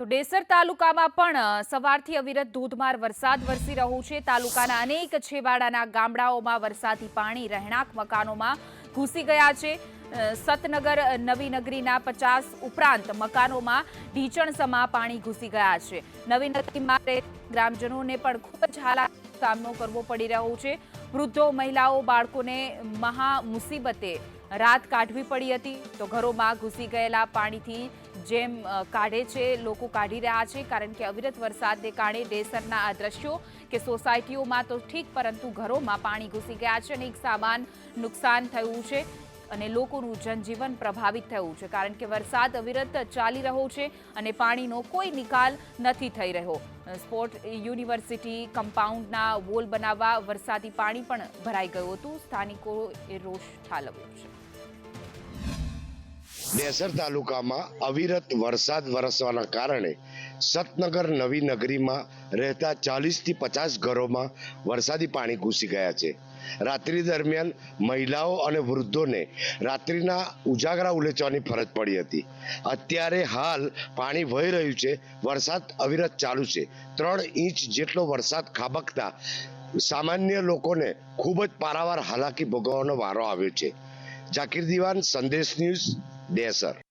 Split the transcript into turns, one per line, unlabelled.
તો ડેસર તાલુકામાં પણ સવારથી અવિરત ધોધમાર વરસાદ વરસી રહ્યો છે. તાલુકાના અનેક છેવાડાના ગામડાઓમાં વરસાદી પાણી, રહેણાંક મકાનોમાં ઘૂસી ગયા છે. સતનગર નવી નગરીના પચાસ ઉપરાંત મકાનોમાં ઢીચણસમા પાણી ઘૂસી ગયા છે. નવી નગરીમાં ગ્રામજનોને પણ ખૂબ જ હાલાકી સામનો કરવો પડી રહ્યો છે. વૃદ્ધો, મહિલાઓ, બાળકોને મહા મુસીબતે રાત કાઢવી પડી હતી. તો ઘરોમાં ઘૂસી ગયેલા પાણીથી જેમ કાઢે છે, લોકો કાઢી રહ્યા છે, કારણ કે અવિરત વરસાદને કારણે ડેસરના આ દ્રશ્યો કે સોસાયટીઓમાં તો ઠીક, પરંતુ ઘરોમાં પાણી ઘૂસી ગયા છે અને એક સામાન નુકસાન થયું છે અને લોકોનું જનજીવન પ્રભાવિત થયું છે, કારણ કે વરસાદ અવિરત ચાલી રહ્યો છે અને પાણીનો કોઈ નિકાલ નથી થઈ રહ્યો. સ્પોર્ટ યુનિવર્સિટી કમ્પાઉન્ડના વોલ બનાવવા વરસાદી પાણી પણ ભરાઈ ગયું હતું. સ્થાનિકોએ રોષ ઠાલવ્યો છે.
ડેસર તાલુકામાં અવિરત વરસાદ વરસવાના કારણે સતનગર નવી નગરીમાં રહેતા ચાલીસથી પચાસ ઘરોમાં વરસાદી પાણી ઘૂસી ગયા છે. રાત્રિ દરમિયાન મહિલાઓ અને વૃદ્ધોને રાત્રિના ઉજાગરા ઉલેચવાની ફરજ પડી હતી. અત્યારે હાલ પાણી વહી રહ્યું છે. વરસાદ અવિરત ચાલુ છે. ત્રણ ઇંચ જેટલો વરસાદ ખાબકતા સામાન્ય લોકોને ખૂબ જ પારાવાર હાલાકી ભોગવવાનો વારો આવ્યો છે. જાકીર દિવાન સંદેશ ન્યૂઝ ડેસર.